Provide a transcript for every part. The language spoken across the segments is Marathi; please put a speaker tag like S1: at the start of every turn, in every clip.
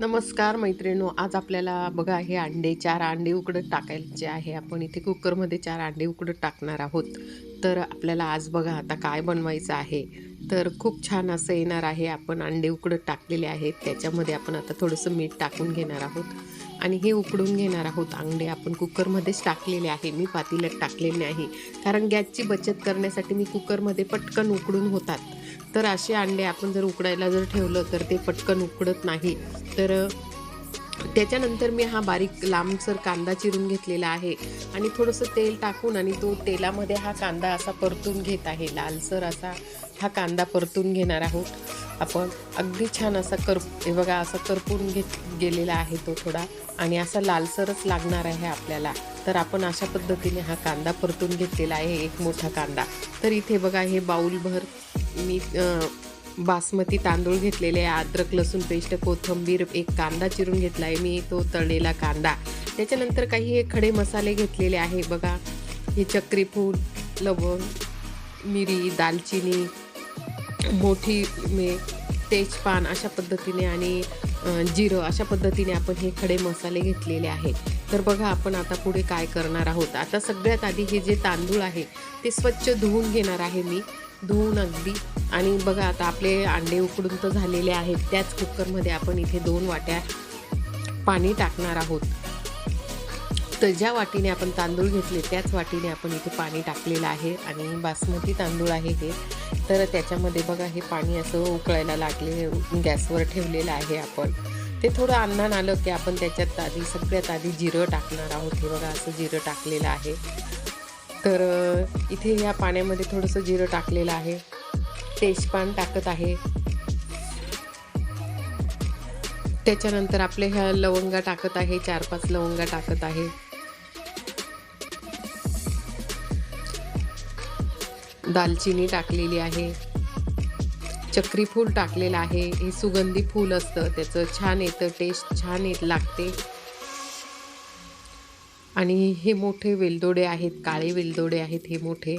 S1: नमस्कार मैत्रिणो आज आपल्याला बघा हे अंडे चार अंडे उकडत टाकायचे आहे. आपण इथे कुकरमध्ये चार अंडे उकडत टाकणार आहोत. तर आपल्याला आज बघा आता काय बनवायचं आहे? तर खूप छान असं येणार आहे. आपण अंडे उकडत टाकलेले आहेत. त्याच्यामध्ये आपण आता थोडंसं मीठ टाकून घेणार आहोत. आणि हे उकडून घेणार आहोत. अंडे आपण कुकरमध्येच टाकलेले आहे. मी पातेल्यात टाकलेले नाही कारण गॅसची बचत करण्यासाठी मी कुकरमध्ये पटकन उकडून होतात. तर असे अंडे आपण जर उकडायला जर ठेवलं तर ते पटकन उकडत नाही. तर त्याच्यानंतर मी हा बारीक लांबसर कांदा चिरून घेतलेला आहे आणि थोडंसं तेल टाकून आणि तो तेलामध्ये हा कांदा असा परतून घेत आहे. लालसर असा हा कांदा परतून घेणार आहोत. आपण अगदी छान असा कर हे बघा असा करपून घेत गेलेला आहे तो थोडा आणि असा लालसरच लागणार आहे आपल्याला. तर आपण अशा पद्धतीने हा कांदा परतून घेतलेला आहे एक मोठा कांदा. तर इथे बघा हे बाऊलभर मी बासमती तांदूळ घेतलेले आहे अद्रक लसूण पेस्ट कोथिंबीर एक कांदा चिरून घेतला आहे मी तो तळलेला कांदा. त्याच्यानंतर काही हे खडे मसाले घेतलेले आहे बघा. हे चक्रीफूल लवंग मिरी दालचिनी मोठी तेजपान अशा पद्धतीने आणि जिरं अशा पद्धतीने आपण हे खडे मसाले घेतलेले आहेत. तर बघा आपण आता पुढे काय करणार आहोत. आता सगळ्यात आधी हे जे तांदूळ आहे ते स्वच्छ धुवून घेणार आहे मी. धुवून अगदी. आणि बघा आता आपले अंडे उकडून तर झालेले आहेत. त्याच कुकरमध्ये आपण इथे दोन वाट्या पाणी टाकणार आहोत. तर ज्या वाटीने आपण तांदूळ घेतले त्याच वाटीने आपण इथे पाणी टाकलेलं आहे. आणि बासमती तांदूळ आहे हे. तर त्याच्यामध्ये बघा हे पाणी असं उकळायला लागले गॅसवर ठेवलेलं आहे आपण. ते थोडं अन्नान आलं की आपण त्याच्यात आधी सगळ्यात आधी जिरं टाकणार आहोत. हे बघा असं जिरं टाकलेलं आहे. तर इथे या पाण्यामध्ये थोडंसं जिरं टाकलेलं आहे. तेजपान टाकत आहे. त्याच्यानंतर आपले ह्या लवंगा टाकत आहे चार पाच लवंगा टाकत आहे. दालचिनी टाकलेली आहे. चक्री फूल टाकलेलं आहे. हे सुगंधी फूल असतं. त्याचं छान येतं टेस्ट छान येत लागते. आणि हे मोठे वेलदोडे आहेत काळे वेलदोडे आहेत हे मोठे.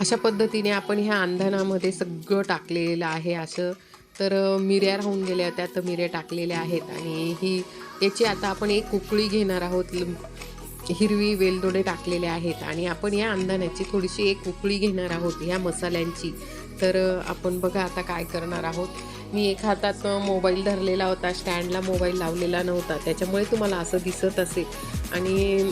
S1: अशा पद्धतीने आपण ह्या अंधनामध्ये सगळं टाकलेलं आहे असं. तर मिऱ्या राहून गेल्या त्यात तर मिऱ्या टाकलेल्या आहेत आणि ही याची आता आपण एक उकळी घेणार आहोत. हिरवी वेलदोडे टाकलेले आहेत आणि आपण या अंधाण्याची थोडीशी एक उकळी घेणार आहोत ह्या मसाल्यांची. तर आपण बघा आता काय करणार आहोत. मी एक हातात मोबाईल धरलेला होता स्टँडला मोबाईल लावलेला नव्हता. त्याच्यामुळे तुम्हाला असं दिसत असेल आणि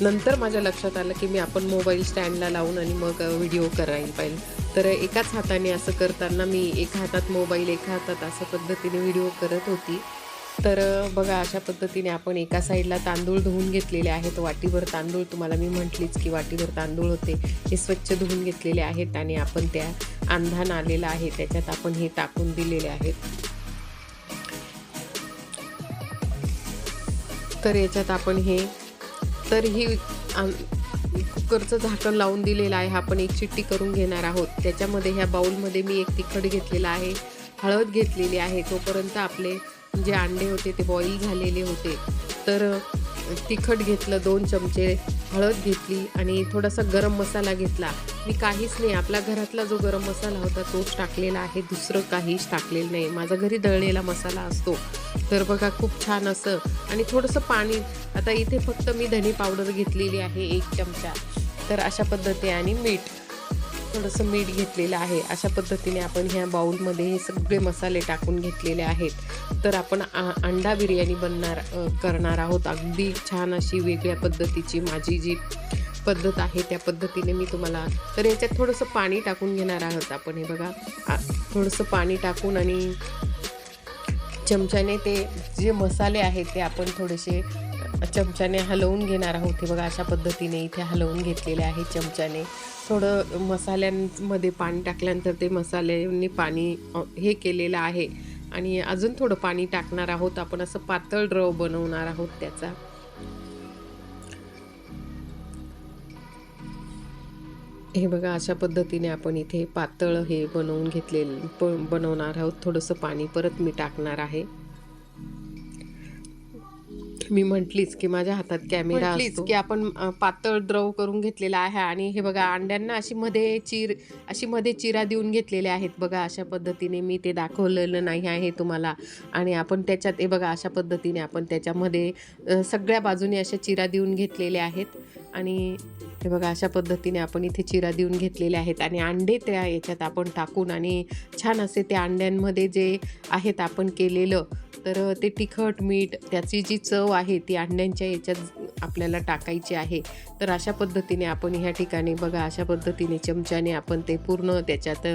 S1: नंतर माझ्या लक्षात आलं की मी आपण मोबाईल स्टँडला लावून आणि मग व्हिडिओ करायला पाहिजे. तर एकाच हाताने असं करताना मी एका हातात मोबाईल एका हातात असं पद्धतीने व्हिडिओ करत होती. तर बघा अशा पद्धतीने आपण एका साईडला तांदूळ धुवून घेतलेले आहेत. वाटीभर तांदूळ तुम्हाला मी म्हटलीच की वाटीभर तांदूळ होते. हे स्वच्छ धुवून घेतलेले आहेत आणि आपण त्या अंधान आलेला आहे. त्याच्यात आपण हे टाकून दिलेले आहेत. तर याच्यात आपण हे तर ही कुकरचं झाकण लावून दिलेलं आहे. आपण एक चिट्टी करून घेणार आहोत. त्याच्यामध्ये ह्या बाऊलमध्ये मी एक तिखट घेतलेला आहे. हळद घेतलेली आहे. तोपर्यंत आपले जे अंडे होते ते बॉईल झालेले होते. तर तिखट घेतलं दोन चमचे हळद घेतली आणि थोडासा गरम मसाला घेतला. मी काहीच नाही आपल्या घरातला जो गरम मसाला होता तोच टाकलेला आहे दुसरं काहीच टाकलेलं नाही. माझा घरी दळलेला मसाला असतो. तर बघा खूप छान असं. आणि थोडंसं पाणी आता इथे फक्त मी धने पावडर घेतलेली आहे एक चमचा. तर अशा पद्धती आणि मीठ. थोडंसं मीठ घेतलेलं आहे. अशा पद्धतीने आपण ह्या बाऊलमध्ये हे सगळे मसाले टाकून घेतलेले आहेत. तर आपण अंडा बिर्याणी बनणार करणार आहोत. अगदी छान अशी वेगळ्या पद्धतीची माझी जी पद्धत आहे त्या पद्धतीने मी तुम्हाला तर याच्यात थोडंसं पाणी टाकून घेणार आहोत आपण हे बघा. थोडंसं पाणी टाकून आणि चमच्याने ते जे मसाले आहेत ते आपण थोडेसे चमच्याने हलवून घेणार आहोत. हे बघा अशा पद्धतीने इथे हलवून घेतलेले आहे चमच्याने. थोडं मसाल्यांमध्ये पाणी टाकल्यानंतर ते मसाल्यांनी पाणी हे केलेलं आहे. आणि अजून थोडं पाणी टाकणार आहोत. आपण असं पातळ रव बनवणार आहोत त्याचा. हे बघा अशा पद्धतीने आपण इथे पातळ हे बनवून घेतलेलं प- बनवणार आहोत. थोडंसं पाणी परत मी टाकणार आहे. मी म्हटलीच की माझ्या हातात कॅमेरा असतो. की आपण पातळ द्रव करून घेतलेला आहे आणि हे बघा अंड्यांना अशी मध्ये चिर अशी मध्ये चिरा देऊन घेतलेल्या आहेत बघा अशा पद्धतीने मी ते दाखवलेलं नाही आहे तुम्हाला. आणि आपण त्याच्यात हे बघा अशा पद्धतीने आपण त्याच्यामध्ये सगळ्या बाजूने अशा चिरा देऊन घेतलेल्या आहेत. आणि हे बघा अशा पद्धतीने आपण इथे चिरा देऊन घेतलेले आहेत. आणि अंडे त्या याच्यात आपण टाकून आणि छान असे त्या अंड्यांमध्ये जे आहेत आपण केलेलं तर ते तिखट मीठ त्याची जी चव आहे ती अंड्यांच्या याच्यात आपल्याला टाकायचे आहे. तर अशा पद्धतीने आपण ह्या ठिकाणी बघा अशा पद्धतीने चमच्याने आपण ते पूर्ण त्याच्यात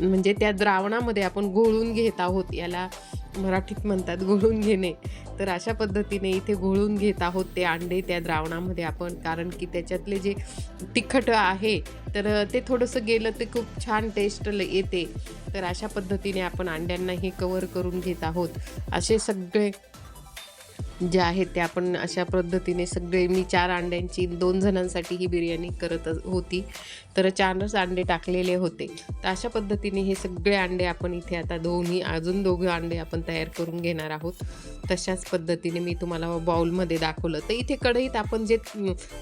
S1: म्हणजे त्या द्रावणामध्ये आपण घोळून घेत आहोत याला मराठीत म्हणतात घोळून घेणे. तर अशा पद्धतीने इथे घोळून घेत आहोत ते अंडे त्या द्रावणामध्ये आपण कारण की त्याच्यातले जे तिखट आहे तर ते थोडंसं गेलं ते खूप छान टेस्ट येते. तर अशा पद्धतीने आपण अंड्यांना हे कवर करून घेत आहोत. असे सगळे जे आहेत ते आपण अशा पद्धतीने सगळे मी चार अंड्यांची दोन जणांसाठी ही बिर्याणी करत होती. तर चारच अंडे टाकलेले होते. तर अशा पद्धतीने हे सगळे अंडे आपण इथे आता दोन्ही अजून दोघं अंडे आपण तयार करून घेणार आहोत. तशाच पद्धतीने मी तुम्हाला बाउलमध्ये दाखवलं. तर इथे कढईत आपण जे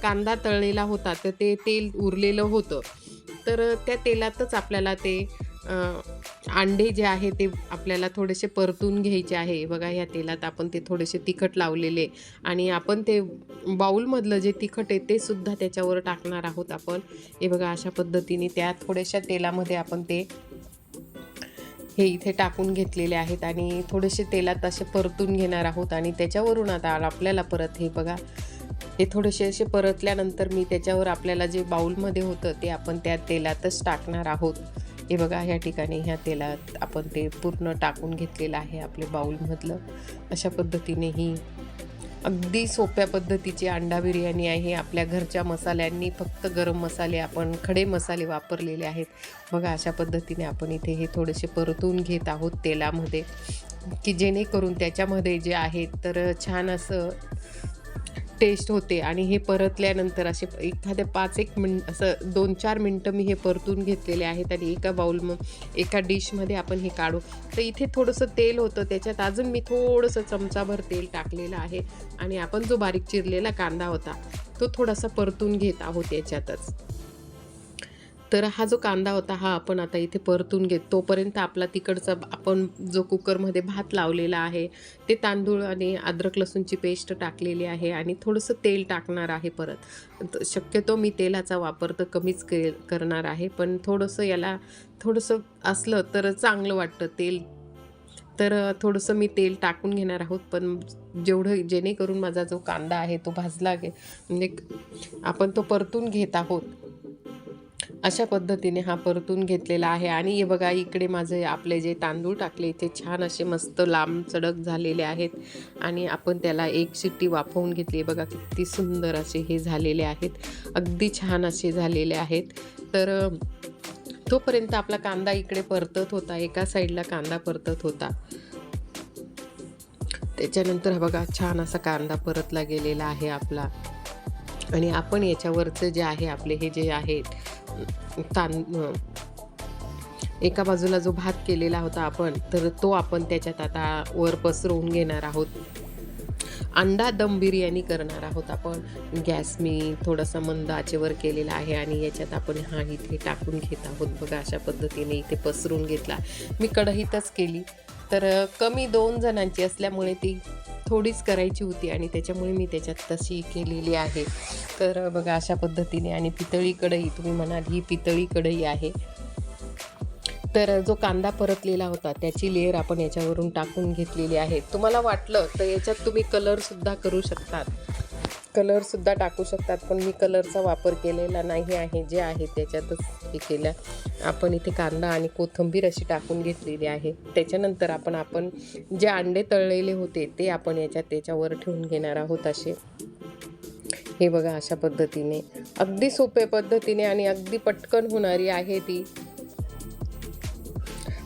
S1: कांदा तळलेला होता तर ते तेल उरलेलं होतं. तर त्या तेलातच आपल्याला ते अंडे जे आहे ते आपल्याला थोडेसे परतून घ्यायचे आहे. बघा ह्या तेलात आपण ते थोडेसे तिखट लावलेले आणि आपण ते बाऊलमधलं जे तिखट आहे ते सुद्धा त्याच्यावर टाकणार आहोत आपण. हे बघा अशा पद्धतीने त्या थोड्याशा तेलामध्ये आपण ते हे इथे टाकून घेतलेले आहेत आणि थोडेसे तेलात असे परतून घेणार आहोत आणि त्याच्यावरून आता आपल्याला परत हे बघा हे थोडेसे असे परतल्यानंतर मी त्याच्यावर आपल्याला जे बाऊलमध्ये होतं ते आपण त्या तेलातच टाकणार आहोत. हे बघा ह्या ठिकाणी ह्या तेलात आपण ते पूर्ण टाकून घेतलेलं आहे आपले बाऊलमधलं अशा पद्धतीने ही अगदी सोप्या पद्धतीची अंडा बिर्याणी आहे. आपल्या घरच्या मसाल्यांनी फक्त गरम मसाले आपण खडे मसाले वापरलेले आहेत. बघा अशा पद्धतीने आपण इथे हे थोडेसे परतून घेत आहोत तेलामध्ये. की जेणेकरून त्याच्यामध्ये जे आहे तर छान असं टेस्ट होते आणि हे परतल्यानंतर असे एखाद्या पाच एक मिन असं दोन चार मिनटं मी हे परतून घेतलेले आहेत आणि एका बाऊल मग एका डिशमध्ये आपण हे काढू. तर इथे थोडंसं तेल होतं त्याच्यात अजून मी थोडंसं चमचाभर तेल टाकलेलं आहे आणि आपण जो बारीक चिरलेला कांदा होता तो थोडासा परतून घेत आहोत याच्यातच. तर हा जो कांदा होता हा आपण आता इथे परतून घेत तोपर्यंत आपला तिकडचा आपण जो कुकरमध्ये भात लावलेला आहे ते तांदूळ आणि अद्रक लसूणची पेस्ट टाकलेली आहे आणि थोडंसं तेल टाकणार आहे परत. शक्यतो मी तेलाचा वापर तर कमीच के करणार आहे पण थोडंसं याला थोडंसं असलं तर चांगलं वाटतं तेल. तर थोडंसं मी तेल टाकून घेणार आहोत पण जेवढं जेणेकरून माझा जो कांदा आहे तो भाजला गे म्हणजे आपण तो परतून घेत आहोत. अशा पद्धतीने हा परतून घेतलेला आहे. आणि हे बघा इकडे माझे आपले जे तांदूळ टाकले ते छान असे मस्त लांब चडक झालेले आहेत. आणि आपण त्याला एक शिट्टी वाफवून घेतली. बघा किती सुंदर असे हे झालेले आहेत. अगदी छान असे झालेले आहेत. तर तोपर्यंत आपला कांदा इकडे परतत होता. एका साईडला कांदा परतत होता. त्याच्यानंतर हा बघा छान असा कांदा परतला गेलेला आहे आपला. आणि आपण याच्यावरचं जे आहे आपले हे जे आहेत तां एका बाजूला जो भात केलेला होता आपण तर तो आपण त्याच्यात आता वर पसरवून घेणार आहोत. अंडा दम बिर्याणी करणार आहोत आपण. गॅस मी थोडासा मंद आचेवर केलेला आहे आणि याच्यात आपण हा इथे टाकून घेत आहोत बघा अशा पद्धतीने इथे पसरून घेतला. मी कढईतच केली. तर कमी दोन जणांची असल्यामुळे ती थोडीच करायची होती आणि त्याच्यामुळे मी त्याच्यात तशी केलेली आहे. तर बघा अशा पद्धतीने आणि पितळी कढई तुम्ही म्हणाल ही पितळी कढई आहे. तर जो कांदा परतलेला होता त्याची लेअर आपण याच्यावरून टाकून घेतलेली आहे. तुम्हाला वाटलं तर याच्यात तुम्ही कलरसुद्धा करू शकतात. कलरसुद्धा टाकू शकतात पण मी कलरचा वापर केलेला नाही आहे जे आहे त्याच्यातच हे केलं. आपण इथे कांदा आणि कोथिंबीर अशी टाकून घेतलेली आहे. त्याच्यानंतर आपण आपण जे अंडे तळलेले होते ते आपण याच्यात त्याच्यावर ठेवून घेणार आहोत असे. हे बघा अशा पद्धतीने. अगदी सोप्या पद्धतीने आणि अगदी पटकन होणारी आहे ती.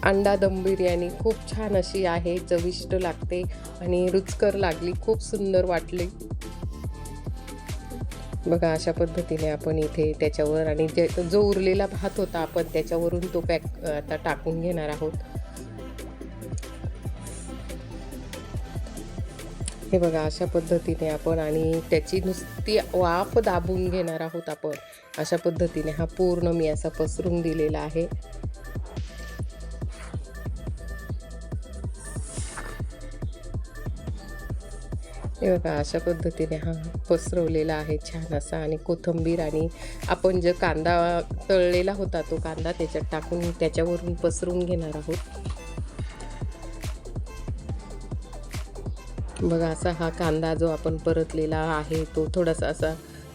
S1: अंडा दम बिर्याणी खूप छान अशी आहे चविष्ट लागते आणि रुचकर लागली खूप सुंदर वाटली. बघा अशा पद्धतीने आपण इथे त्याच्यावर आणि जे जो उरलेला भात होता आपण त्याच्यावरून तो पॅक आता टाकून घेणार आहोत. हे बघा अशा पद्धतीने आपण आणि त्याची नुसती वाफ दाबून घेणार आहोत आपण. अशा पद्धतीने हा पूर्ण मी असा पसरून दिलेला आहे. हे बघा अशा पद्धतीने हा पसरवलेला आहे छान असा. आणि कोथिंबीर आणि आपण जो कांदा तळलेला होता तो कांदा त्याच्यात टाकून त्याच्यावरून पसरून घेणार आहोत. बघा असा हा कांदा जो आपण परतलेला आहे तो थोडासा असा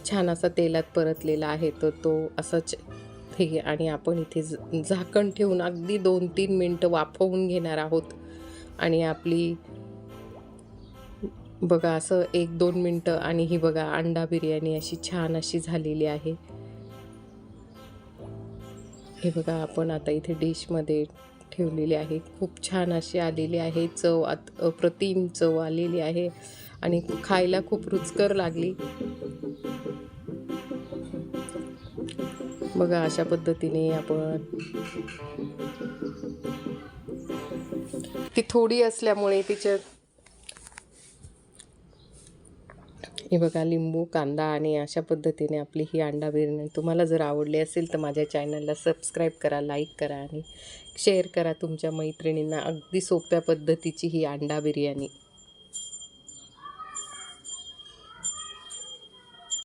S1: छान असा तेलात परतलेला आहे तर तो असंच हे आणि आपण इथे झ- झाकण ठेवून अगदी दोन तीन मिनटं वाफवून घेणार आहोत. आणि आपली बघा असं एक दोन मिनटं आणि ही बघा अंडा बिर्याणी अशी छान अशी झालेली आहे. हे बघा आपण आता इथे डिशमध्ये ठेवलेली आहे. खूप छान अशी आलेली आहे. चव आत अप्रतिम चव आलेली आहे आणि खायला खूप रुचकर लागली. बघा अशा पद्धतीने आपण ती थोडी असल्यामुळे तिच्यात हे बघा लिंबू कांदा आणि अशा पद्धतीने आपली ही अंडा बिर्याणी. तुम्हाला जर आवडली असेल तर माझ्या चॅनलला सबस्क्राईब करा लाईक करा आणि शेअर करा तुमच्या मैत्रिणींना अगदी सोप्या पद्धतीची ही अंडा बिर्याणी.